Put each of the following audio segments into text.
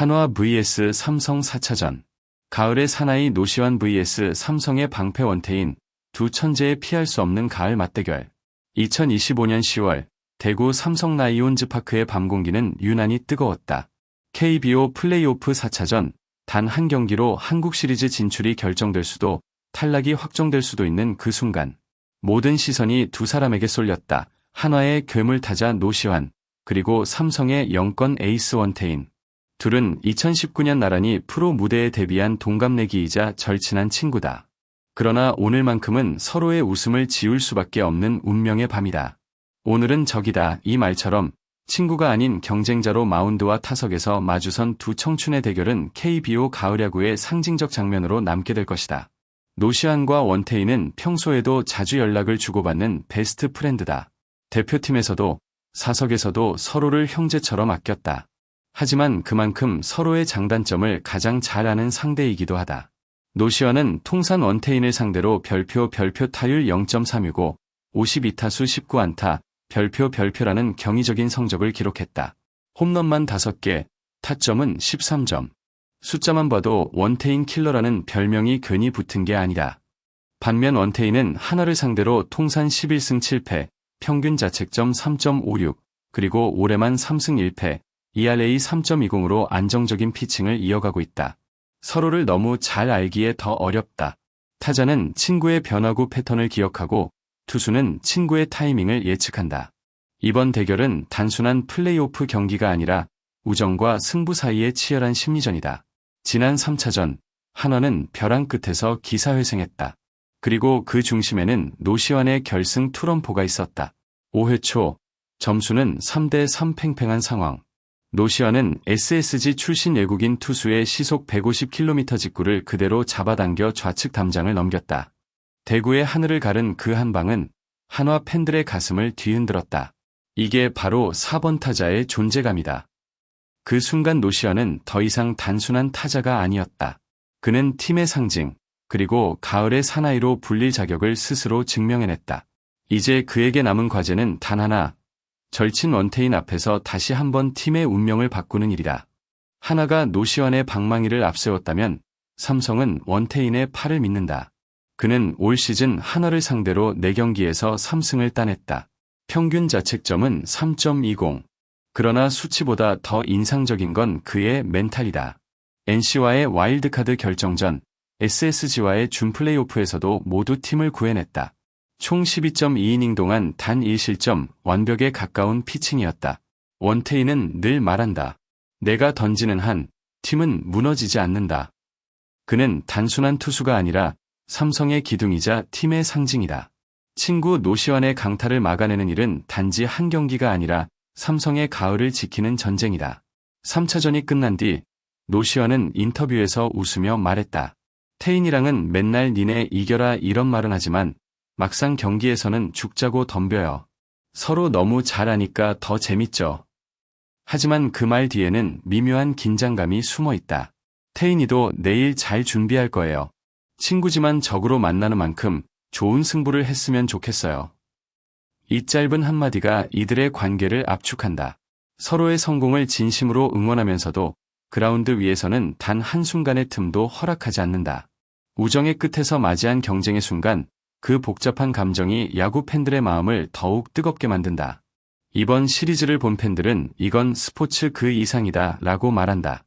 한화 vs 삼성 4차전. 가을의 사나이 노시환 vs 삼성의 방패 원태인 두 천재의 피할 수 없는 가을 맞대결. 2025년 10월 대구 삼성 라이온즈 파크의 밤 공기는 유난히 뜨거웠다. KBO 플레이오프 4차전 단 한 경기로 한국 시리즈 진출이 결정될 수도 탈락이 확정될 수도 있는 그 순간 모든 시선이 두 사람에게 쏠렸다. 한화의 괴물 타자 노시환 그리고 삼성의 영권 에이스 원태인. 둘은 2019년 나란히 프로 무대에 데뷔한 동갑내기이자 절친한 친구다. 그러나 오늘만큼은 서로의 웃음을 지울 수밖에 없는 운명의 밤이다. 오늘은 적이다 이 말처럼 친구가 아닌 경쟁자로 마운드와 타석에서 마주선 두 청춘의 대결은 KBO 가을야구의 상징적 장면으로 남게 될 것이다. 노시안과 원태인은 평소에도 자주 연락을 주고받는 베스트 프렌드다. 대표팀에서도 사석에서도 서로를 형제처럼 아꼈다. 하지만 그만큼 서로의 장단점을 가장 잘 아는 상대이기도 하다. 노시안은 통산 원태인을 상대로 별표 별표 타율 0.3이고 52타수 19안타 별표 별표라는 경이적인 성적을 기록했다. 홈런만 5개, 타점은 13점. 숫자만 봐도 원태인 킬러라는 별명이 괜히 붙은 게 아니다. 반면 원태인은 하나를 상대로 통산 11승 7패, 평균 자책점 3.56, 그리고 올해만 3승 1패, ERA 3.20으로 안정적인 피칭을 이어가고 있다. 서로를 너무 잘 알기에 더 어렵다. 타자는 친구의 변화구 패턴을 기억하고 투수는 친구의 타이밍을 예측한다. 이번 대결은 단순한 플레이오프 경기가 아니라 우정과 승부 사이의 치열한 심리전이다. 지난 3차전 한화는 벼랑 끝에서 기사회생했다. 그리고 그 중심에는 노시환의 결승 투런포가 있었다. 5회 초 점수는 3대3 팽팽한 상황. 노시환은 SSG 출신 외국인 투수의 시속 150km 직구를 그대로 잡아당겨 좌측 담장을 넘겼다. 대구의 하늘을 가른 그 한 방은 한화 팬들의 가슴을 뒤흔들었다. 이게 바로 4번 타자의 존재감이다. 그 순간 노시아는 더 이상 단순한 타자가 아니었다. 그는 팀의 상징, 그리고 가을의 사나이로 불릴 자격을 스스로 증명해냈다. 이제 그에게 남은 과제는 단 하나, 절친 원태인 앞에서 다시 한번 팀의 운명을 바꾸는 일이다. 하나가 노시환의 방망이를 앞세웠다면 삼성은 원태인의 팔을 믿는다. 그는 올 시즌 하나를 상대로 4경기에서 3승을 따냈다. 평균 자책점은 3.20. 그러나 수치보다 더 인상적인 건 그의 멘탈이다. NC와의 와일드카드 결정전, SSG와의 준 플레이오프에서도 모두 팀을 구해냈다. 총 12.2이닝 동안 단 1실점, 완벽에 가까운 피칭이었다. 원태인은 늘 말한다. 내가 던지는 한, 팀은 무너지지 않는다. 그는 단순한 투수가 아니라 삼성의 기둥이자 팀의 상징이다. 친구 노시환의 강타를 막아내는 일은 단지 한 경기가 아니라 삼성의 가을을 지키는 전쟁이다. 3차전이 끝난 뒤 노시환은 인터뷰에서 웃으며 말했다. 태인이랑은 맨날 니네 이겨라 이런 말은 하지만 막상 경기에서는 죽자고 덤벼요. 서로 너무 잘하니까 더 재밌죠. 하지만 그 말 뒤에는 미묘한 긴장감이 숨어 있다. 태인이도 내일 잘 준비할 거예요. 친구지만 적으로 만나는 만큼 좋은 승부를 했으면 좋겠어요. 이 짧은 한마디가 이들의 관계를 압축한다. 서로의 성공을 진심으로 응원하면서도 그라운드 위에서는 단 한순간의 틈도 허락하지 않는다. 우정의 끝에서 맞이한 경쟁의 순간 그 복잡한 감정이 야구 팬들의 마음을 더욱 뜨겁게 만든다. 이번 시리즈를 본 팬들은 이건 스포츠 그 이상이다 라고 말한다.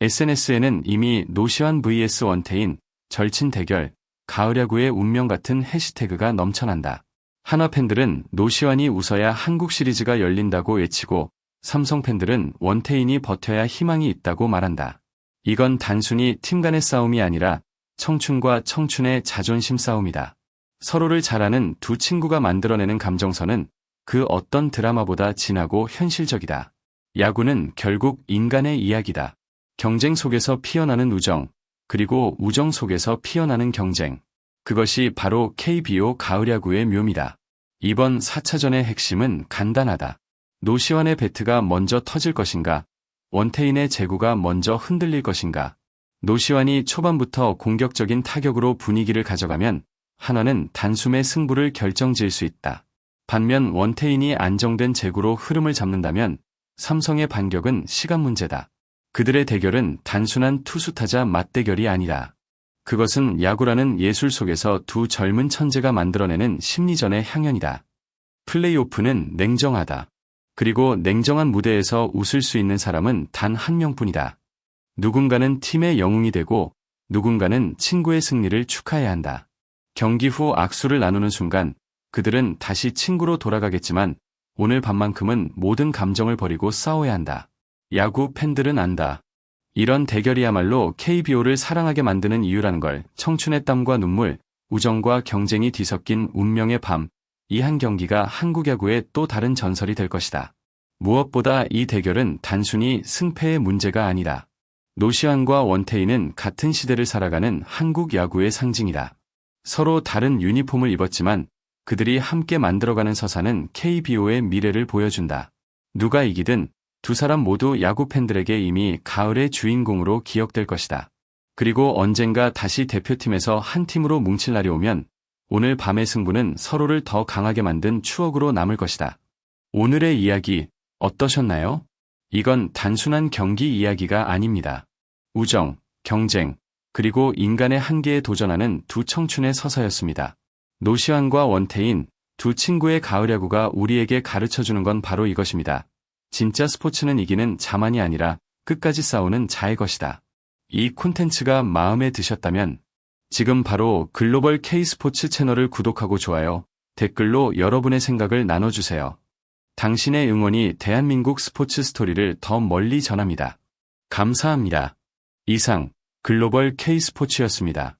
SNS에는 이미 노시환 vs 원태인, 절친 대결, 가을야구의 운명 같은 해시태그가 넘쳐난다. 한화 팬들은 노시환이 웃어야 한국 시리즈가 열린다고 외치고 삼성 팬들은 원태인이 버텨야 희망이 있다고 말한다. 이건 단순히 팀 간의 싸움이 아니라 청춘과 청춘의 자존심 싸움이다. 서로를 잘 아는 두 친구가 만들어내는 감정선은 그 어떤 드라마보다 진하고 현실적이다. 야구는 결국 인간의 이야기다. 경쟁 속에서 피어나는 우정, 그리고 우정 속에서 피어나는 경쟁. 그것이 바로 KBO 가을야구의 묘미다. 이번 4차전의 핵심은 간단하다. 노시환의 배트가 먼저 터질 것인가, 원태인의 제구가 먼저 흔들릴 것인가. 노시환이 초반부터 공격적인 타격으로 분위기를 가져가면 하나는 단숨에 승부를 결정지을 수 있다. 반면 원태인이 안정된 제구로 흐름을 잡는다면 삼성의 반격은 시간 문제다. 그들의 대결은 단순한 투수타자 맞대결이 아니라 그것은 야구라는 예술 속에서 두 젊은 천재가 만들어내는 심리전의 향연이다. 플레이오프는 냉정하다. 그리고 냉정한 무대에서 웃을 수 있는 사람은 단 한 명뿐이다. 누군가는 팀의 영웅이 되고 누군가는 친구의 승리를 축하해야 한다. 경기 후 악수를 나누는 순간 그들은 다시 친구로 돌아가겠지만 오늘 밤만큼은 모든 감정을 버리고 싸워야 한다. 야구 팬들은 안다. 이런 대결이야말로 KBO를 사랑하게 만드는 이유라는 걸 청춘의 땀과 눈물, 우정과 경쟁이 뒤섞인 운명의 밤, 이 한 경기가 한국 야구의 또 다른 전설이 될 것이다. 무엇보다 이 대결은 단순히 승패의 문제가 아니다. 노시안과 원태인은 같은 시대를 살아가는 한국 야구의 상징이다. 서로 다른 유니폼을 입었지만 그들이 함께 만들어가는 서사는 KBO의 미래를 보여준다. 누가 이기든 두 사람 모두 야구 팬들에게 이미 가을의 주인공으로 기억될 것이다. 그리고 언젠가 다시 대표팀에서 한 팀으로 뭉칠 날이 오면 오늘 밤의 승부는 서로를 더 강하게 만든 추억으로 남을 것이다. 오늘의 이야기 어떠셨나요? 이건 단순한 경기 이야기가 아닙니다. 우정, 경쟁, 그리고 인간의 한계에 도전하는 두 청춘의 서사였습니다. 노시환과 원태인, 두 친구의 가을 야구가 우리에게 가르쳐주는 건 바로 이것입니다. 진짜 스포츠는 이기는 자만이 아니라 끝까지 싸우는 자의 것이다. 이 콘텐츠가 마음에 드셨다면 지금 바로 글로벌 K스포츠 채널을 구독하고 좋아요, 댓글로 여러분의 생각을 나눠주세요. 당신의 응원이 대한민국 스포츠 스토리를 더 멀리 전합니다. 감사합니다. 이상 글로벌 K스포츠였습니다.